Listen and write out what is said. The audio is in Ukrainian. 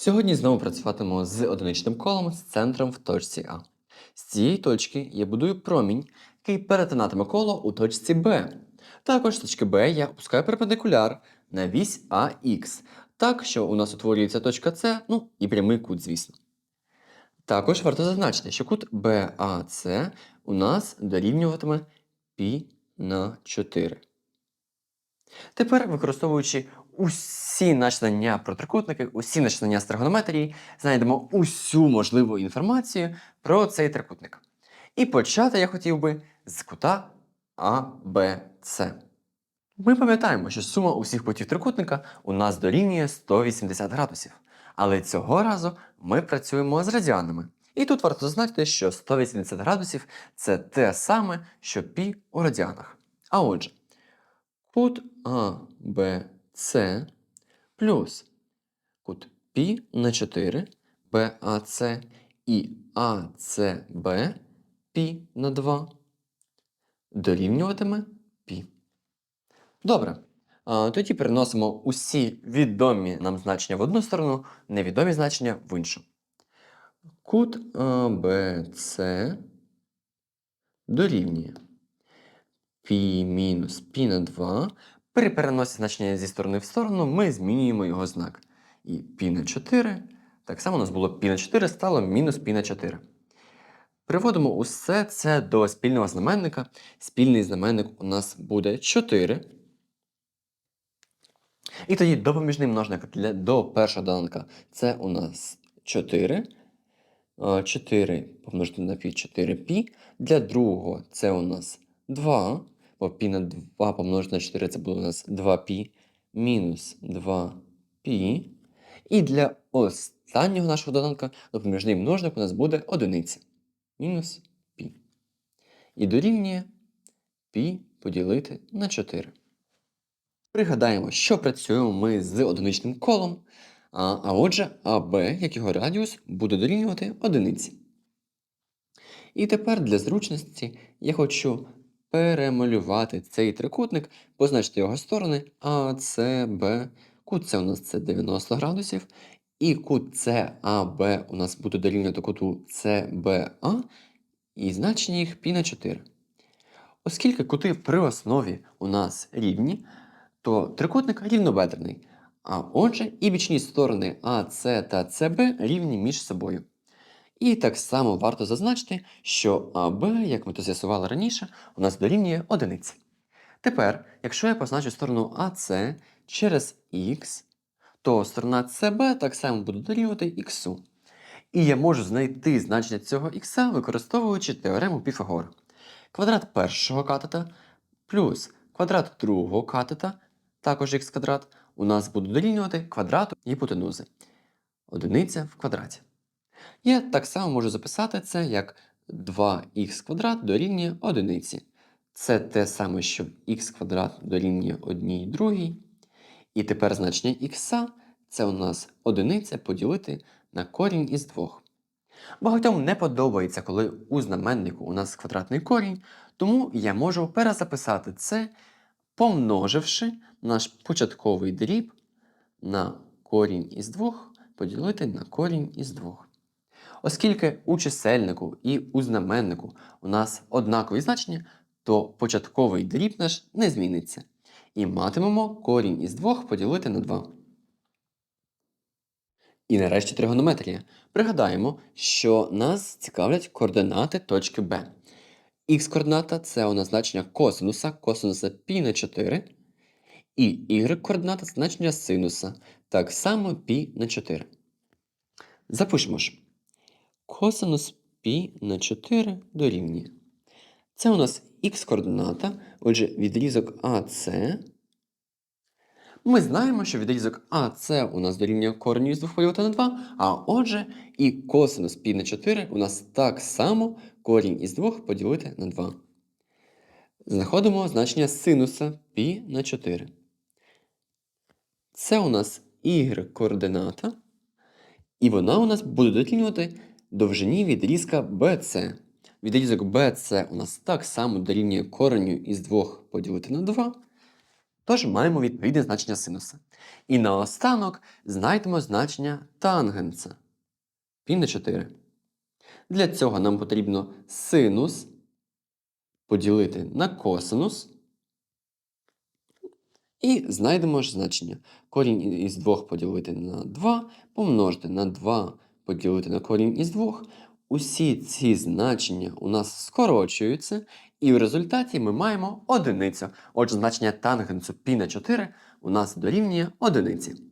Сьогодні знову працюватимемо з одиничним колом з центром в точці А. З цієї точки я будую промінь, який перетинатиме коло у точці Б. Також з точки Б я опускаю перпендикуляр на вісь АХ, так що у нас утворюється точка С, ну і прямий кут, звісно. Також варто зазначити, що кут BAC у нас дорівнюватиме π на 4. Тепер, використовуючи усі наші знання про трикутники, усі наші знання з тригонометрії, знайдемо усю можливу інформацію про цей трикутник. І почати я хотів би з кута ABC. Ми пам'ятаємо, що сума усіх кутів трикутника у нас дорівнює 180 градусів. Але цього разу ми працюємо з радіанами. І тут варто зазначити, що 180 градусів це те саме, що π у радіанах. А отже, кут С плюс кут Пі на 4 ПАЦ і АЦБ Пі на 2 дорівнюватиме Пі. Добре. Тоді переносимо усі відомі нам значення в одну сторону, невідомі значення в іншу. Кут АБЦ дорівнює пі мінус пі на 2 при переносі значення зі сторони в сторону ми змінюємо його знак. І пі на 4. Так само у нас було π на 4 стало мінус пі на 4. Приводимо усе це до спільного знаменника. Спільний знаменник у нас буде 4. І тоді допоміжний множник для, до першого доданка це у нас 4. 4 е, помножити на пі 4 π Для другого це у нас 2 Бо пі на 2 помножити на 4 це буде у нас 2π мінус 2π. І для останнього нашого доданка допоміжний множник у нас буде одиниця. Мінус π. І дорівнює π поділити на 4. Пригадаємо, що працюємо ми з одиничним колом, а, а отже, АБ, як його радіус, буде дорівнювати одиниці. І тепер для зручності я хочу перемалювати цей трикутник, позначити його сторони А, С, Б. Кут С у нас це 90 градусів. І кут САБ у нас буде дорівнювати куту СБА, і значення їх π на 4. Оскільки кути при основі у нас рівні, то трикутник рівнобедрений. А отже, і бічні сторони АС та СБ рівні між собою. І так само варто зазначити, що АБ, як ми то з'ясували раніше, у нас дорівнює одиниці. Тепер, якщо я позначу сторону АС через х, то сторона СБ так само буде дорівнювати х. І я можу знайти значення цього х, використовуючи теорему Піфагора. Квадрат першого катета плюс квадрат другого катета, також х квадрат, у нас буде дорівнювати квадрату гіпотенузи. Одиниця в квадраті. Я так само можу записати це як 2х квадрат дорівнює одиниці. Це те саме, що х квадрат дорівнює 1 другій. І тепер значення х це у нас одиниця поділити на корінь із двох. Багатьом не подобається, коли у знаменнику у нас квадратний корінь, тому я можу перезаписати це, помноживши наш початковий дріб на корінь із двох поділити на корінь із двох. Оскільки у чисельнику і у знаменнику у нас однакові значення, то початковий дріб наш не зміниться. І матимемо корінь із двох поділити на 2. І нарешті тригонометрія. Пригадаємо, що нас цікавлять координати точки Б. Х-координата це у нас значення косинуса, косинуса π на 4. І y-координата це значення синуса, так само π на 4. Запишемо ж. Косинус π на 4 дорівнює. Це у нас х-координата, отже, відрізок АС. Ми знаємо, що відрізок АС у нас дорівнює кореню із 2 поділити на 2, а отже, і косинус π на 4 у нас так само корінь із 2 поділити на 2. Знаходимо значення синуса π на 4. Це у нас y-координата, і вона у нас буде дорівнювати довжині відрізка BC. Відрізок BC у нас так само дорівнює кореню із 2 поділити на 2. Тож маємо відповідне значення синуса. І наостанок знайдемо значення тангенса. Пі на 4. Для цього нам потрібно синус поділити на косинус. І знайдемо ж значення. Корінь із 2 поділити на 2, помножити на 2 поділити на корінь із 2. Усі ці значення у нас скорочуються, і в результаті ми маємо одиницю. Отже, значення тангенсу π на 4 у нас дорівнює одиниці.